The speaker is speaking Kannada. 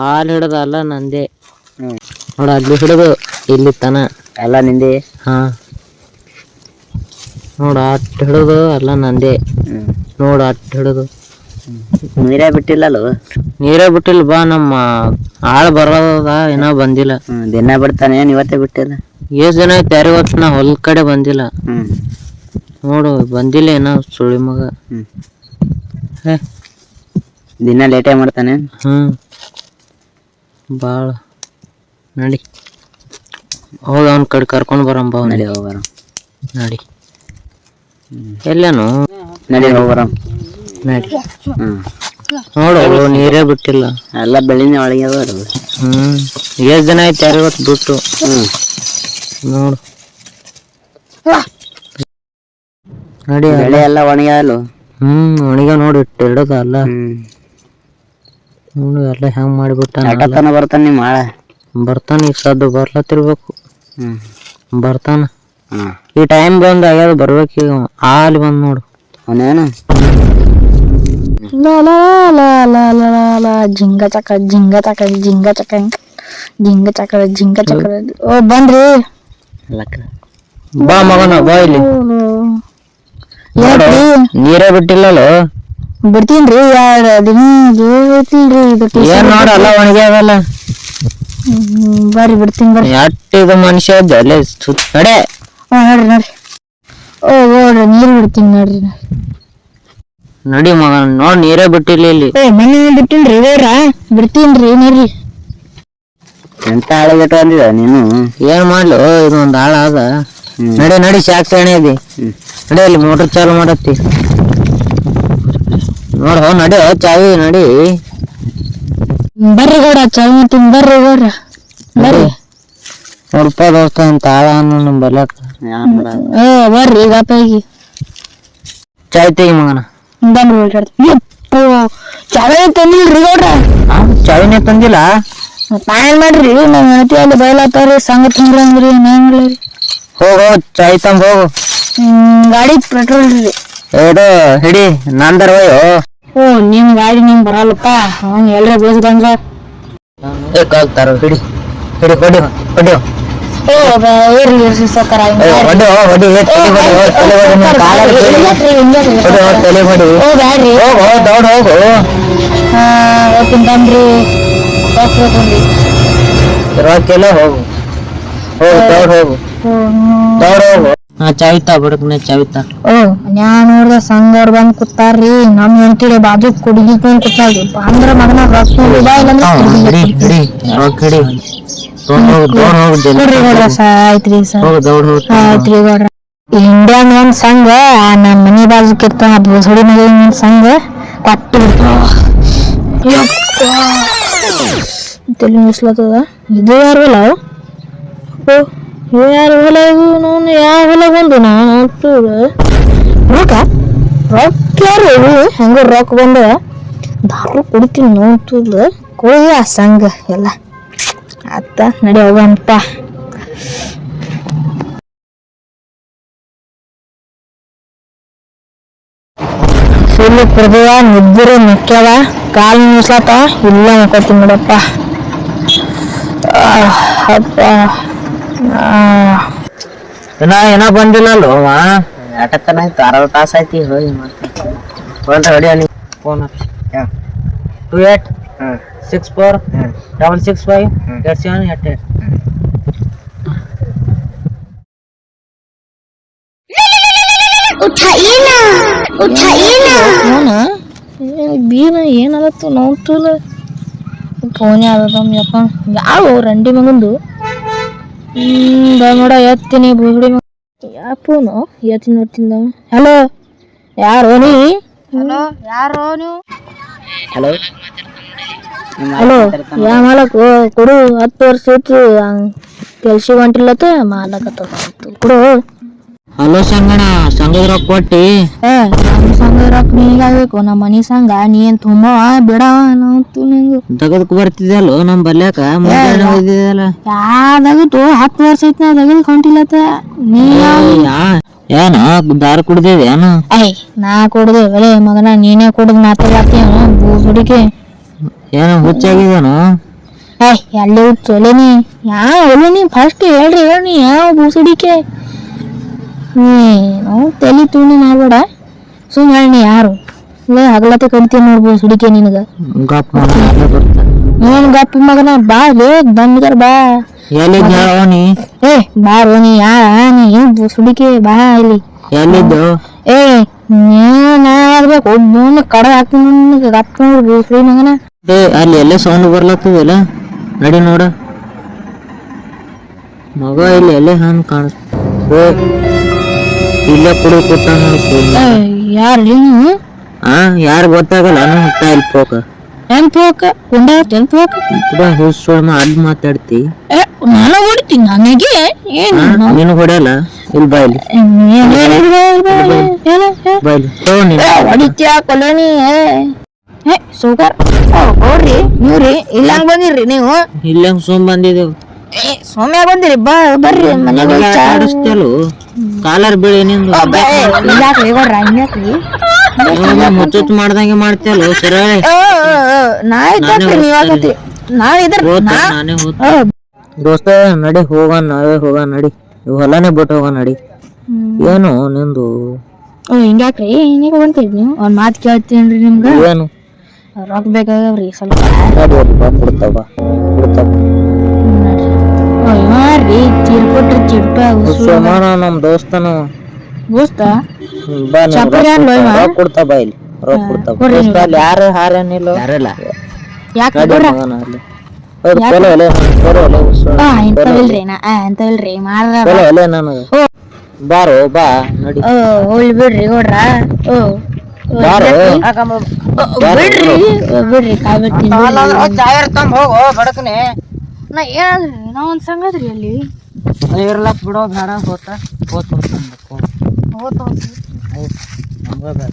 ಹಾಲು ಹಿಡದ ಅಲ್ಲ ನಂದೇ. ನೋಡು ನೋಡ ಅಲ್ಲಿ ಹಿಡದು ಇಲ್ಲಿ ತನ. ಎಲ್ಲ ನಿಂದೆ? ಹಾ. ನೋಡ ಅಟ್ ಹಿಡದು ಅಲ್ಲ ನಂದೇ. ನೋಡು ನೋಡ ಅಟ್ ನೀರ ಬಿಟ್ಟಿಲ್ಲ ಅಲ್ಲ ನೀರೇ ಬಿಟ್ಟಿಲ್ಲ ಬಾ ನಮ್ಮ ಆಳ ಬರೋದ ಏನೋ ಬಂದಿಲ್ಲ. ದಿನ ಬಿಡ್ತಾನೆ ಏನು ಇವತ್ತೇ ಬಿಟ್ಟಿಲ್ಲ? ಎಷ್ಟ್ ಜನ ಐತೆ ಯಾರು ಇವತ್ತು ನಾ ಹೊಲ್ ಕಡೆ ಬಂದಿಲ್ಲ. ನೋಡು ಬಂದಿಲ್ಲ ಏನೋ ಸುಳಿ ಮಗ. ದಿನ ಲೇಟೇ ಮಾಡ್ತಾನೆ? ಹ್ಮ್. ಬಾಳ. ನಡಿ. ಹೌದು ಅವ್ನ ಕಡೆ ಕರ್ಕೊಂಡು ಬರಂಬ ಬಾ ನಡಿ ಹೋಗ್ಬರ ನಡಿ. ಎಲ್ಲೇನು? ನಡಿ ಹೋಗ್ಬರ ನಡಿ. ಹ್ಮ್. ನೋಡು ನೀರೇ ಬಿಟ್ಟಿಲ್ಲ. ಎಲ್ಲ ಬೆಳಿನ ಒಳಗೆ ಅದಾರ ಹ್ಮ್. ಎಷ್ಟ್ ದಿನ ಐತೆ ಯಾರು ಇವತ್ತು ಬಿಟ್ಟು? ಹ್ಞೂ ನೋಡು. ನಡಿ ಎಲ್ಲ ಒಣಗ್ಯಾಲು ಹ್ಞೂ ಒಣಗ ನೋಡಿ ಇಟ್ಟು ಇಡೋದಲ್ಲ ಹ್ಞೂ ಹ್ಮ್. ನೋಡು ಎಲ್ಲ ಹೆಂಗ್ ಮಾಡಿಬಿಟ್ಟ ಆಟತನ ಬರ್ತಾನೆ ನಿಮ್ಮ ಆಳ ಬರ್ತಾನ ಈಗ ಸದ್ದು ಬರ್ಲತ್ತಿರ್ಬೇಕು. ಹ್ಮ್. ಬರ್ತಾನ. ಈ ಟೈಮ್ ಬಂದ್ ಆಗ್ಯಾದ ಬರ್ಬೇಕು ಈಗ. ಅಲ್ಲಿ ಬಂದ್ ನೋಡು. ಅವನೇನು? ಲಾ la la ಜಿಂಗ ಚಕ ಜಿಂಗ ಚಕ ಜಿಂಗ ಚಕ ಜಿಂಗ ಚಕ ಜಿಂಗ ಚಕ. ಓ ಬಂದ್ರಿ. ಲಕ್ಕ. ಬಾ ಮಗನ ಬಾ ಇಲ್ಲಿ. ಯಾಕ್ರಿ? ನೀರೇ ಬಿಟ್ಟಿಲ್ಲಲ್ಲ? ಬಿಡ್ತೀನ್ರಿ ಯಾರ ದಿನ ಬಿಡ್ತೀನ್ರಿ ಇದು ಏನ್ ನೋಡ ಎಲ್ಲ ಒಣಗ್ಯಾವಲ್ಲ ಬರ್ರಿ ಬಿಡ್ತೀನಿ ಬರ್ರಿ. ಎಷ್ಟ್ ಇದು ಮನುಷ್ಯ ಅಲ್ಲೇ ಸುತ್ತ ನಡೆ. ಹಾ ನೋಡ್ರಿ ನೋಡ್ರಿ. ಓ ಓಡ್ರಿ ನೀರ್ ಬಿಡ್ತೀನಿ ನೋಡ್ರಿ ನಡಿ ಮಗ ನೋಡ್ ನೀರೇ ಬಿಟ್ಟಿಲ್ಲ ಇಲ್ಲಿ. ಏ ಮನೆ ಬಿಟ್ಟಿನ್ರಿ ಬೇಡ ಬಿಡ್ತೀನ್ರಿ ನೋಡ್ರಿ ಎಂತ ಆಳಿಗೆಟ್ಟು ಅಂದಿದ ನೀನು? ಏನ್ ಮಾಡ್ಲು ಇದೊಂದ್ ಆಳ ಅದ. ನಡಿ ನಡಿ ಶಾಕ್ ಇದೆ ಅದಿ ನಡಿ ಅಲ್ಲಿ ಮೋಟರ್ ಚಾಲು ಮಾಡತ್ತಿ. ನೋಡ ನಡಿ ಚಾವಿ ನಡಿ. ಬರ್ರಿ ಗೌಡ ಚಾವಿ ಮಾಡ್ತೀನಿ ಬರ್ರಿ ಗೌಡ್ರ. ಬರ್ರಿ. ನೋಡಪ್ಪ ದೋಸ್ತ ಅಂತ ಆಳ ಅನ್ನು ನಮ್ ಬಲ್ಯಾಕ ಯಾರ್ ಮಾಡೋದು? ಏ ಬರ್ರಿ ಗಾಪಾಗಿ ಚಾಯ್ ತೆಗಿ ಮಗನ. ಬಂದ್ರಿ ಓಡಾಡ್ತೀನಿ ಚಾವೇ ತಂದಿಲ್ರಿ ಗೌಡ್ರ. ಆ, ಚಾವಿನೇ ತಂದಿಲ್ಲ? ನಾ ಮಾಡ್ರಿ? ನಮ್ಮ ಹೆಂಡತಿ ಅಲ್ಲಿ ಬಯಲಾತಾವ್ರಿ ಸಂಗ ತಿಂದ್ರಂದ್ರಿ ಹೆಂಗ್ರಿ? ಹೋಗ್ ಚಾಯ್ ತಂಬ ಹೋಗು. ಗಾಡಿ ಪೆಟ್ರೋಲ್ ರೀ. ಏಡು ಹಿಡಿ ನಂದರ್ ಒಯ್ಯೋ ಓ ನಿಮ್ ಗಾಡಿ ನಿಮ್ ಬರಲ್ಲಪ್ಪ. ಅವ್ನ್ ಎಲ್ರ ಬೇಸ್ದಂಗ ಏ ಕಾಲ್ತಾರ ಹಿಡಿ. ಹಿಡಿ ಹೊಡಿ ಹೊಡಿ. ಓ ಏರ್ಲಿ ಸಕ್ಕರ ಹೊಡಿ ಹೊಡಿ ಏ, ತಲೆ ಹೊಡಿ ಓ, ಬ್ಯಾಡ್ರಿ. ಹೋಗು ದೌಡ್ ಹೋಗು. ಹಾ ತಿಂತಾನ್ರಿ ರೊಕ್ಕೆಲ್ಲ ಹೋಗು. ಹೋಗು ದೌಡ್ ಹೋಗು. ದೌಡ್ ಹೋಗು. ಹಾ ಚಾವಿತಾ ಬಡಕ್ನೆ ಚಾವಿತಾ. ಓ ನ್ಯಾ ನೋಡ್ದ ಸಂಗರ್ ಬಂದ್ ಕೂತಾರ್ರಿ. ನಮ್ ಹೆಂಡತಿ ಬಾಜು ಕುಡ್ಗಿ ಕೊಂಡ್ ಕೂತಾಳ್ರಿ ಅಂದ್ರ ಮಗನ ರೊಕ್ಕ ಇಲ್ಲ ಇಲ್ಲಂದ್ರ ರೊಕ್ಕ ಹಿಡಿ. ನೋಡ್ರಿ ಗೌಡ್ರ ಸರ್ ಆಯ್ತ್ರಿ ಗೌಡ್ರ. ಇಂಡಿಯನ್ ಸಂಘ ನಮ್ ಮನಿ ಬಾಜುಕ್ ಇರ್ತಾನ ಭೋಸಡಿ ಮಗ ಒಂದ್ ಸಂಘ. ಕೊಟ್ಟು ತಲೆ ಮುಸ್ಲತ್ತದ? ಇದು ಯಾರು ಓ. ಯಾರು ಹೊಲ ಇವು ನಾನು ಯಾವ ಹೊಲ ಬಂದು ನಾನು ಅಂತೂ ರೊಕ್ಕ ರೊಕ್ಕ ಯಾರು ಹೆಂಗೆ ರೊಕ್ಕ ಬಂದ. ದಾರು ಕುಡಿತೀನಿ ನೋಡ್ತದ ಕೋಯ ಸಂಘ ಎಲ್ಲ. ಅತ್ತ ನಡಿ ಹೋಗಂತ. ಫುಲ್ ಕುಡ್ದವ ನಿದ್ದಿರು ಮುಖ್ಯವ. ಕಾಲ್ ಮುಸ್ಲಾತ. ಇಲ್ಲ ಮಕ್ಕೋತೀನಿ ನೋಡಪ್ಪ. ಅಪ್ಪ. ಇನ್ನ ಏನ ಬಂದಿಲ್ಲ ಅಲ್ವ ಆಟತನ ಆಯ್ತು ಅರವತ್ತು ತಾಸು ಐತಿ ಹೋಗಿ ಮತ್ತೆ. ಫೋನ್ ಹೊಡಿ ಅಲ್ಲಿ phone two eight six four double six five eight seven eight eight. Bean ಏನಲತ್ತು ನೋಡ್ತಲ್ಲ ಫೋನ್ ಯಾವ್ದಮ್ಮ ಯಪ್ಪ ಯಾವ ರಂಡಿ ಮಗಂದು. ಹ್ಮ್ ಬಾ ನೋಡ ಎತ್ತೀನಿ ಬುಗುಡಿ ಮಗ ಯಾವ ಫೋನು ಎತ್ತೀನಿ ನೋಡ್ತೀನಿ ಹಲೋ? ಯಾರು ನೀ? Hello hello? ಯಾ ಮಾಲಕ್? ಓ, ಕೊಡು ಹತ್ತು ವರ್ಷ ಇತ್ತು ಕೆಲ್ಸ ಹೊಂಟಿಲ್ಲತ್ತ ಮಾಲಕತ್ತ ಕೊಡು. ಹಲೋ ಸಂಗಣ ಸಂಘದ ರೊಕ್ಕ ಕೊಟ್ಟಿ? ಏ ನಮ್ಮ ಸಂಘದ ರೊಕ್ಕ ನಿನಗಾಗಬೇಕು ನಮ್ಮ ಮನಿ ಸಂಘ ನೀ ಏನ್ ತುಂಬವ ಬಿಡವ ನಾವು ನಿಂಗು. ತಗದಕ್ ನಮ್ಮ ನಮ್ ಬಲ್ಯಾಕ? ಮುಂಜಾನೆ ಹತ್ ಯಾವ್ದಾಗಿತ್ತು ಹತ್ತು ವರ್ಷ ಐತಿ ನಾ ತಗದ್ ಹೊಂಟಿಲ್ಲತ್ತ ನೀ ಏನ? ದಾರ ಕುಡ್ದೇವಿ ಏನ? ಐ ನಾ ಕುಡ್ದೆ ಒಲೆ ಮಗನ ನೀನೇ ಕುಡ್ದು ಮಾತಾಡ್ತೀಯ ಹುಡುಗಿ. ಏನ ಹುಚ್ಚಾಗಿದೇನು? ಏ ಎಲ್ಲಿ ಚೊಲೇನಿ ಯಾವ ಒಲೆನಿ ಫಸ್ಟ್ ಹೇಳ್ರಿ ಹೇಳ್ರಿ ಯಾವ ಬೂಸುಡಿಕೆ ನೀ ನಾವು ತಲೆ ತೂಣಿ ಮಾಡ್ಬೇಡ. ಸುಮ್ಮನೆ ಹೇಳಿ ಯಾರು? ಲೇ ಹಗಲತ್ತೆ ಕಣ್ತೀನಿ ನೋಡ್ಬೋದು ಸುಡಿಕೆ ನಿನಗ. ಗಪ್ ಗಪ್ಪ ಮಗನ ಬಾ ಲೇ ಬಾ. ಎಲ್ಲಿದ್ದ ನೀ ಏ ಬಾ ನೀ ಯಾ ನೀ ಏನ್ ಸುಡಿಕೆ ಬಾ ಇಲ್ಲಿ. ಎಲ್ಲಿದ್ದು? ಏ ನಾ ಆಗ್ಬೇಕು ಒಬ್ಬನ ಕಡ ಹಾಕ್ತೀನಿ ನಿನಗೆ ಸುಡಿ ಮಗನ. ಏ ಅಲ್ಲಿ ಎಲ್ಲ ಸೌಂಡ್ ಬರ್ಲತ್ತದಲ್ಲ ನಡಿ ನೋಡ. ಮಗ ಇಲ್ಲಿ ಎಲ್ಲೇ ಹಂಗ್ ಕಾಣಿಸ್ತು ಇಲ್ಲೇ ಕುಡಿ ಕೂತ ಏ ಯಾರು ನೀವು ಆ ಯಾರು ಗೊತ್ತಾಗಲ್ಲ ನಾನು ಹೋಗ್ತಾ ಇಲ್ಲಿ ಪೋಕ. ಎಂತ ಹೋಗ ಕುಂಡ ಎಂತ ಹೋಗ ಕೂಡ ಹುಸ್ಸೋಳ ಅಡ್ ಮಾತಾಡ್ತಿ. ಏ ನಾನು ಹೊಡಿತೀನಿ ನನಗೆ? ಏನು ನೀನು? ಹೊಡೆಯಲ್ಲ? ಇಲ್ಲಿ ಬಾ ಇಲ್ಲಿ. ಬಾ ಇಲ್ಲಿ. ತಗೋ ನೀನು. ಹೊಡಿತ್ಯಾ ಕೊಲೋನಿ ಏ? ಸುಗರ್. ಹೋಗ್ರಿ ನೀವ್ರಿ ಬಂದಿರಿ ಹಂಗ್ ಬಂದಿರ್ರಿ ನೀವು? ಇಲ್ಲಂಗ್ ಸುಮ್ ಬಂದಿದ್ದೇವು. ಏ ಸೌಮ್ಯ ಬಂದಿರಿ ಬಾ ಬರ್ರಿ ಮನೆಗೆ ಕಾಲರ್ ಬೀಳಿ ನಿಂದು. ಮುಚ್ಚುತ್ ಮಾಡ್ದಂಗೆ ಮಾಡ್ತೇವಲ್ಲ ಸರ ದೋಸ್ತ ನಡಿ ಹೋಗೋಣ ನಾವೇ ಹೋಗೋಣ ನಡಿ. ಹೊಲನೇ ಬಿಟ್ಟು ಹೋಗೋಣ ನಡಿ. ಏನು ನಿಂದು? ಹಿಂಗ್ಯಾಕ್ರಿ? ಹಿಂಗ ಬಂತೀರಿ ನೀವು? ಒಂದ್ ಮಾತು ಕೇಳ್ತೀನಿ ನಿಮ್ಗ? ಏನು? ರೊಕ್ಕ ಬೇಕಾಗ್ಯಾವ್ರಿ ಸ್ವಲ್ಪ. ಕೊಡ್ತಾವ ಕೊಡ್ತಾವ ಚಿರ್ಕೊಟ್ರಿ ಚಿರ್ಪ ಸೋಮಾನ ನಮ್ ದೋಸ್ತನ. ದೋಸ್ತ? ಬಾ ನೀನ್ ಚಪ್ಪಲಿ ರೊಕ್ಕ ಕೊಡ್ತಾ ಬಾ ಇಲ್ಲಿ ರೊಕ್ಕ ಕೊಡ್ರಿ. ದೋಸ್ತ ಅಲ್ಲಿ ಯಾರು ಹಾರೇನಿಲ್ಲ ಯಾರಲ್ಲ? ಯಾಕೆ ನಡಿ ಹೋಗೋಣ ಅಲ್ಲಿ. ಹೌದು ಕೊಲೆ ಒಲೆ ಕೊಲೆ ಒಲೆ ಉಸ್ಸು. ಆ ಇಂಥವಿಲ್ರಿ ನಾ? ಆ ಇಂಥವಿಲ್ರಿ ಮಾಡ್ದ ಕೊಲೆ ಒಲೆ ನನಗೆ. ಓ. ಬಾರೋ ಬಾ ನಡಿ. ಓ ಹೋಗ್ಲಿ ಬಿಡ್ರಿ ನೋಡ್ರ ಓ ಓ, ಬಾರೋ. ಓ, ಬಿಡ್ರಿ ಓ, ಬಿಡ್ರಿ. ಕಾಯ್ ತಂಬ ಹೋಗು ಬಡಕನೆ. ನಾ ಏನಂದ್ರಿ ನಾ ಒಂದ್ ಸಂಗದ್ರಿ ಅಲ್ಲಿ? ಇರ್ಲಕ್ ಬಿಡೋ ಬೇಡ ಹೋತ ಹೋತ್ ಹೋತ್ ಹೋಗ್ತೀವಿ ನಮ್ಗೆ ಬೇಡ